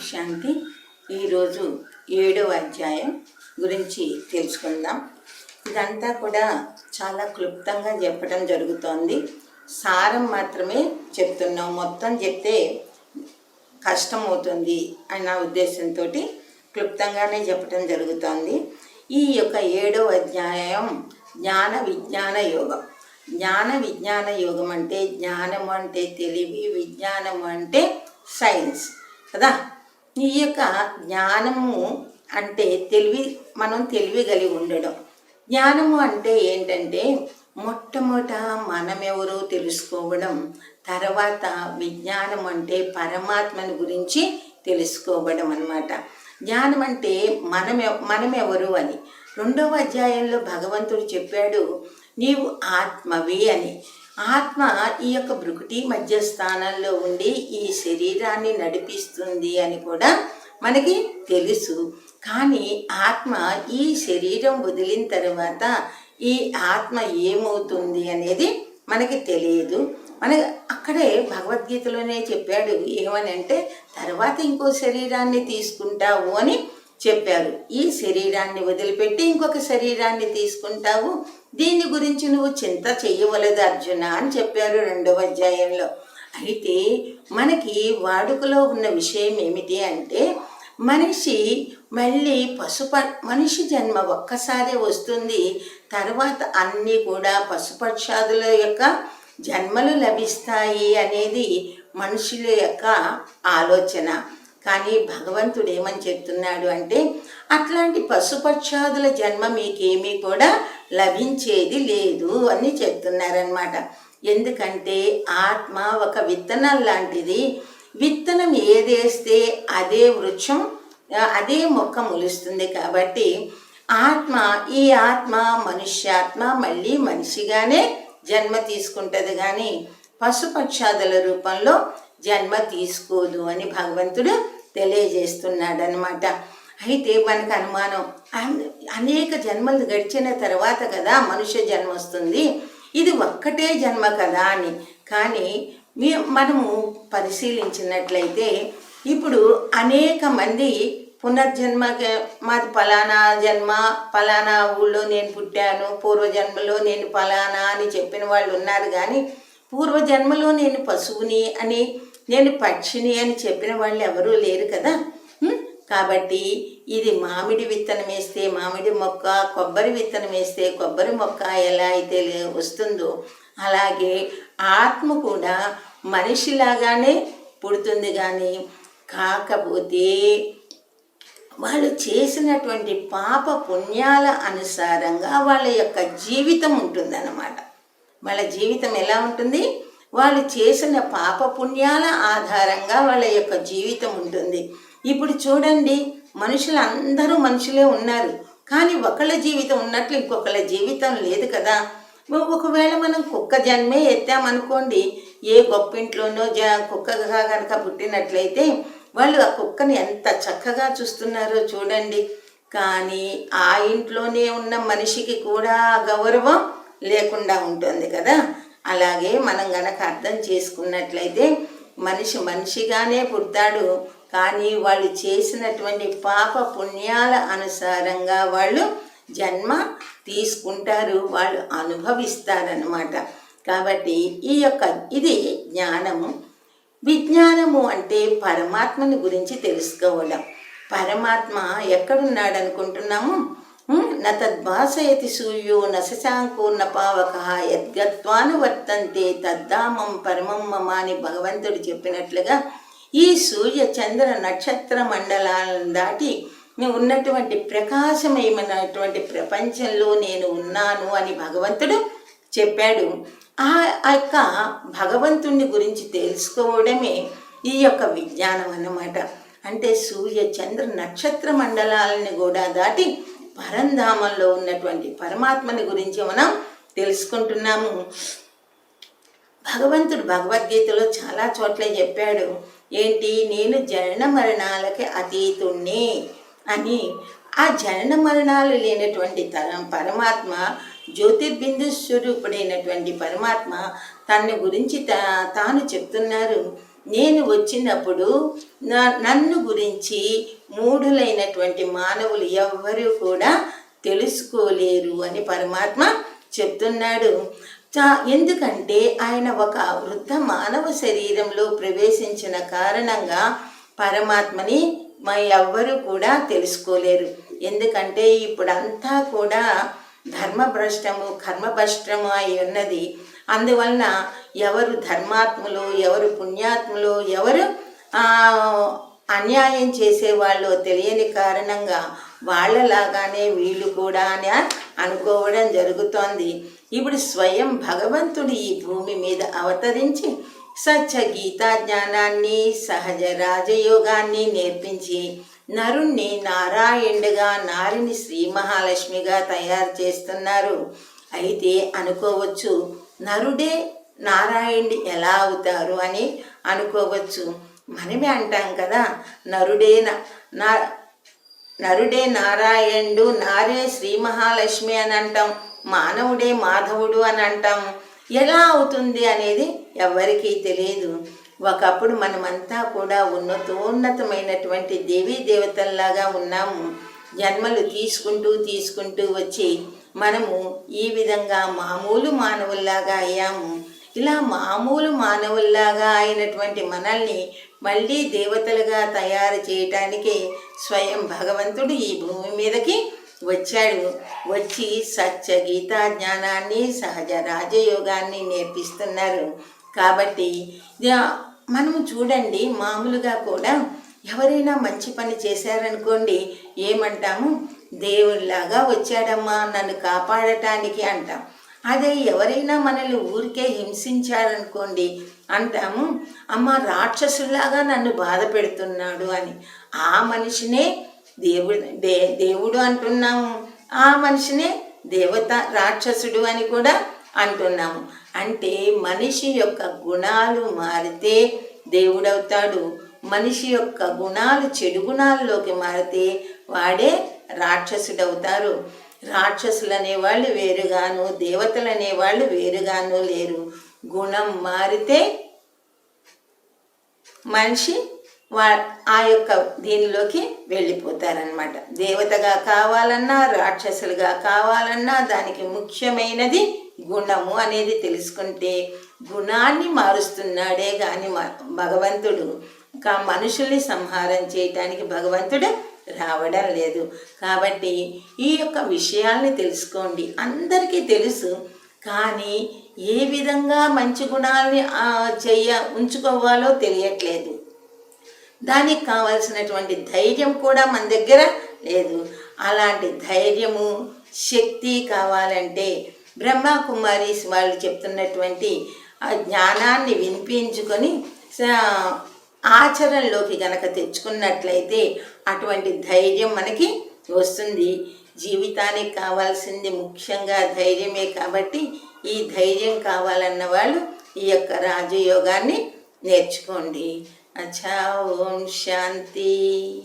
శాంతి. ఈరోజు ఏడవ అధ్యాయం గురించి తెలుసుకుందాం. ఇదంతా కూడా చాలా క్లుప్తంగా చెప్పడం జరుగుతోంది. సారం మాత్రమే చెప్తున్నాం. మొత్తం చెప్తే కష్టం అవుతుంది అన్న ఉద్దేశంతో క్లుప్తంగానే చెప్పడం జరుగుతోంది. ఈ యొక్క ఏడవ అధ్యాయం జ్ఞాన విజ్ఞాన యోగం. జ్ఞాన విజ్ఞాన యోగం అంటే జ్ఞానం అంటే తెలివి విజ్ఞానం అంటే సైన్స్. కదా? ఈ యొక్క జ్ఞానము అంటే తెలివి మనం తెలివి కలిగి ఉండడం. జ్ఞానము అంటే ఏంటంటే మొట్టమొదట మనమెవరో తెలుసుకోవడం తర్వాత విజ్ఞానం అంటే పరమాత్మని గురించి తెలుసుకోవడం అన్నమాట. జ్ఞానం అంటే మనమె మనమెవరు అని. రెండవ అధ్యాయంలో భగవంతుడు చెప్పాడు నీవు ఆత్మవి అని. ఆత్మ ఈ యొక్క భృకుటి మధ్య స్థానంలో ఉండి ఈ శరీరాన్ని నడిపిస్తుంది అని కూడా మనకి తెలుసు. కానీ ఆత్మ ఈ శరీరం వదిలిన తర్వాత ఈ ఆత్మ ఏమవుతుంది అనేది మనకి తెలియదు. మన అక్కడే భగవద్గీతలోనే చెప్పాడు ఏమని అంటే తర్వాత ఇంకో శరీరాన్ని తీసుకుంటావు అని చెప్పారు. ఈ శరీరాన్ని వదిలిపెట్టి ఇంకొక శరీరాన్ని తీసుకుంటావు. దీని గురించి నువ్వు చింత చెయ్యవలదు అర్జున అని చెప్పారు రెండవ అధ్యాయంలో. అయితే మనకి వాడుకలో ఉన్న విషయం ఏమిటి అంటే మనిషి మళ్ళీ పశుప మనిషి జన్మ ఒక్కసారే వస్తుంది తర్వాత అన్నీ కూడా పశుపక్షాదుల యొక్క జన్మలు లభిస్తాయి అనేది మనుషుల యొక్క ఆలోచన. కానీ భగవంతుడు ఏమని చెప్తున్నాడు అంటే అట్లాంటి పశుపక్షాదుల జన్మ మీకేమీ కూడా లభించేది లేదు అని చెప్తున్నారనమాట ఎందుకంటే ఆత్మ ఒక విత్తనం లాంటిది. విత్తనం ఏదేస్తే అదే వృక్షం అదే మొక్క మొలుస్తుంది కాబట్టి ఆత్మ ఈ ఆత్మ మనుష్యాత్మ మళ్ళీ మనిషిగానే జన్మ తీసుకుంటుంది కానీ పశుపక్షాదుల రూపంలో జన్మ తీసుకోదు అని భగవంతుడు తెలియజేస్తున్నాడనమాట అయితే మనకు అనుమానం అనేక జన్మలు గడిచిన తర్వాత కదా మనుష్య జన్మ వస్తుంది ఇది ఒక్కటే జన్మ కదా అని. కానీ మీ మనము పరిశీలించినట్లయితే ఇప్పుడు అనేక మంది పునర్జన్మ మాది ఫలానా జన్మ ఫలానా ఊళ్ళో నేను పుట్టాను పూర్వజన్మలో నేను ఫలానా అని చెప్పిన వాళ్ళు ఉన్నారు. కానీ పూర్వజన్మలో నేను పశువుని అని నేను పక్షిని అని చెప్పిన వాళ్ళు ఎవరూ లేరు కదా? కాబట్టి ఇది మామిడి విత్తనం వేస్తే మామిడి మొక్క కొబ్బరి విత్తనం వేస్తే కొబ్బరి మొక్క ఎలా అయితే వస్తుందో అలాగే ఆత్మ కూడా మనిషిలాగానే పుడుతుంది కానీ కాకపోతే వాళ్ళు చేసినటువంటి పాప పుణ్యాల అనుసారంగా వాళ్ళ యొక్క జీవితం ఉంటుందన్నమాట. వాళ్ళ జీవితం ఎలా ఉంటుంది? వాళ్ళు చేసిన పాప పుణ్యాల ఆధారంగా వాళ్ళ యొక్క జీవితం ఉంటుంది. ఇప్పుడు చూడండి మనుషులు అందరూ మనుషులే ఉన్నారు. కానీ ఒకళ్ళ జీవితం ఉన్నట్లు ఇంకొకళ్ళ జీవితం లేదు కదా. ఒకవేళ మనం కుక్క జన్మే ఎత్తామనుకోండి ఏ గొప్ప ఇంట్లోనో జ కుక్కగా కనుక పుట్టినట్లయితే వాళ్ళు ఆ కుక్కని ఎంత చక్కగా చూస్తున్నారో చూడండి. కానీ ఆ ఇంట్లోనే ఉన్న మనిషికి కూడా గౌరవం లేకుండా ఉంటుంది కదా. అలాగే మనం గనక అర్థం చేసుకున్నట్లయితే మనిషి మనిషిగానే పుడతాడు. కానీ వాళ్ళు చేసినటువంటి పాప పుణ్యాల అనుసారంగా వాళ్ళు జన్మ తీసుకుంటారు. వాళ్ళు అనుభవిస్తారనమాట కాబట్టి ఈ యొక్క ఇది జ్ఞానము. విజ్ఞానము అంటే పరమాత్మని గురించి తెలుసుకోవడం. పరమాత్మ ఎక్కడున్నాడు అనుకుంటున్నాము ఉం? న తద్భాసయతి సూర్యో నశశాంకో నపావక న వర్తంతే తద్దామం పరమం మమ అని భగవంతుడు చెప్పినట్లుగా ఈ సూర్య చంద్ర నక్షత్ర మండలాలను దాటి ఉన్నటువంటి ప్రకాశమయమైనటువంటి ప్రపంచంలో నేను ఉన్నాను అని భగవంతుడు చెప్పాడు ఆ ఆ యొక్క భగవంతుని గురించి తెలుసుకోవడమే ఈ యొక్క విజ్ఞానం అన్నమాట అంటే సూర్య చంద్ర నక్షత్ర మండలాలని కూడా దాటి పరంధామంలో ఉన్నటువంటి పరమాత్మని గురించి మనం తెలుసుకుంటున్నాము. భగవంతుడు భగవద్గీతలో చాలా చోట్ల చెప్పాడు ఏంటి? నేను జనన మరణాలకి అతీతుణ్ణి అని. ఆ జనన మరణాలు లేనటువంటి తరం పరమాత్మ జ్యోతిర్బిందు స్వరూపుడైనటువంటి పరమాత్మ తన గురించి తా తాను చెప్తున్నారు. నేను వచ్చినప్పుడు నన్ను గురించి మూఢులైనటువంటి మానవులు ఎవ్వరూ కూడా తెలుసుకోలేరు అని పరమాత్మ చెప్తున్నాడు. చా- ఎందుకంటే ఆయన ఒక వృద్ధ మానవ శరీరంలో ప్రవేశించిన కారణంగా పరమాత్మని మా ఎవ్వరూ కూడా తెలుసుకోలేరు. ఎందుకంటే ఇప్పుడంతా కూడా ధర్మభ్రష్టము కర్మభ్రష్టము అయి ఉన్నది. అందువలన ఎవరు ధర్మాత్ములు ఎవరు పుణ్యాత్ములు ఎవరు అన్యాయం చేసేవాళ్ళు తెలియని కారణంగా వాళ్ళలాగానే వీళ్ళు కూడా అని అనుకోవడం జరుగుతోంది. ఇప్పుడు స్వయం భగవంతుడు ఈ భూమి మీద అవతరించి సత్య గీతా జ్ఞానాన్ని సహజ రాజయోగాన్ని నేర్పించి నరుణ్ణి నారాయణుడిగా నారిని శ్రీ మహాలక్ష్మిగా తయారు చేస్తున్నారు. అయితే అనుకోవచ్చు నరుడే నారాయణుడు ఎలా అవుతారు? అని అనుకోవచ్చు. మనమే అంటాం కదా నరుడే నా- నా నరుడే నారాయణుడు నారే శ్రీ మహాలక్ష్మి అని అంటాం. మానవుడే మాధవుడు అని అంటాం. ఎలా అవుతుంది అనేది ఎవరికీ తెలియదు. ఒకప్పుడు మనమంతా కూడా ఉన్నతోన్నతమైనటువంటి దేవీ దేవతల్లాగా ఉన్నాము. జన్మలు తీసుకుంటూ తీసుకుంటూ వచ్చి మనము ఈ విధంగా మామూలు మానవుల్లాగా అయ్యాము. ఇలా మామూలు మానవుల్లాగా అయినటువంటి మనల్ని మళ్ళీ దేవతలుగా తయారు చేయటానికి స్వయం భగవంతుడు ఈ భూమి మీదకి వచ్చాడు. వచ్చి సత్య గీతా జ్ఞానాన్ని సహజ రాజయోగాన్ని నేర్పిస్తున్నారు. కాబట్టి మనము చూడండి మామూలుగా కూడా ఎవరైనా మంచి పని చేశారనుకోండి ఏమంటాము? దేవుడిలాగా వచ్చాడమ్మా నన్ను కాపాడటానికి అంటాం. అదే ఎవరైనా మనల్ని ఊరికే హింసించారనుకోండి అంటాము అమ్మ రాక్షసులాగా నన్ను బాధ పెడుతున్నాడు అని. ఆ మనిషినే దేవుడు దే దేవుడు అంటున్నాము. ఆ మనిషినే దేవత రాక్షసుడు అని కూడా అంటున్నాము. అంటే మనిషి యొక్క గుణాలు మారితే దేవుడవుతాడు. మనిషి యొక్క గుణాలు చెడు గుణాల్లోకి మారితే వాడే రాక్షసుడవుతారు రాక్షసులు అనేవాళ్ళు వేరుగాను దేవతలు అనేవాళ్ళు వేరుగాను లేరు. గుణం మారితే మనిషి వా ఆ యొక్క దీనిలోకి వెళ్ళిపోతారనమాట దేవతగా కావాలన్నా రాక్షసులుగా కావాలన్నా దానికి ముఖ్యమైనది గుణము అనేది తెలుసుకుంటే గుణాన్ని మారుస్తున్నాడే కానీ భగవంతుడు. ఇంకా మనుషుల్ని సంహారం చేయటానికి భగవంతుడు రావడం లేదు. కాబట్టి ఈ యొక్క విషయాల్ని తెలుసుకోండి. అందరికీ తెలుసు. కానీ ఏ విధంగా మంచి గుణాలని చెయ్య ఉంచుకోవాలో తెలియట్లేదు. దానికి కావలసినటువంటి ధైర్యం కూడా మన దగ్గర లేదు. అలాంటి ధైర్యము శక్తి కావాలంటే బ్రహ్మకుమారీస్ వాళ్ళు చెప్తున్నటువంటి ఆ జ్ఞానాన్ని వినిపించుకొని ఆచరణలోకి గనక తెచ్చుకున్నట్లయితే అటువంటి ధైర్యం మనకి వస్తుంది. జీవితానికి కావాల్సింది ముఖ్యంగా ధైర్యమే కాబట్టి ఈ ధైర్యం కావాలన్న వాళ్ళు ఈ యొక్క రాజయోగాన్ని నేర్చుకోండి. అచ్చా ఓం శాంతి.